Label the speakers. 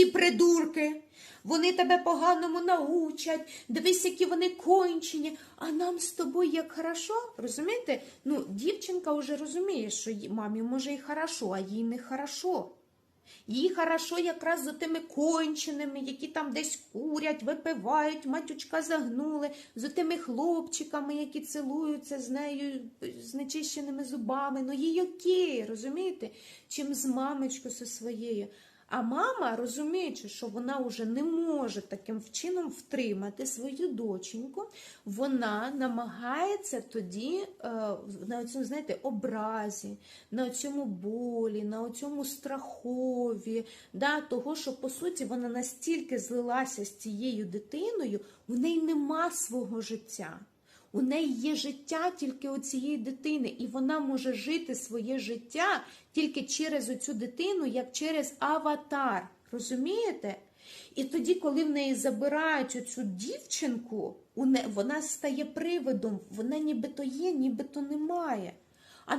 Speaker 1: ці придурки. Вони тебе поганому научать, дивись, які вони кончені, а нам з тобою як хорошо. Розумієте? Ну, дівчинка вже розуміє, що мамі може і хорошо, а їй не хорошо. Їй хорошо якраз з тими конченими, які там десь курять, випивають, матючка загнули, з тими хлопчиками, які цілуються з нею з нечищеними зубами. Ну їй окей, розумієте? Чим з мамочкою своєю. А мама, розуміючи, що вона вже не може таким чином втримати свою доченьку, вона намагається тоді е, на цьому, знаєте, образі, на цьому болі, на цьому страхові, да, того, що по суті вона настільки злилася з цією дитиною, у неї нема свого життя. У неї є життя тільки у цієї дитини, і вона може жити своє життя тільки через оцю дитину, як через аватар. Розумієте? І тоді, коли в неї забирають оцю дівчинку, вона стає привидом, вона нібито є, нібито немає.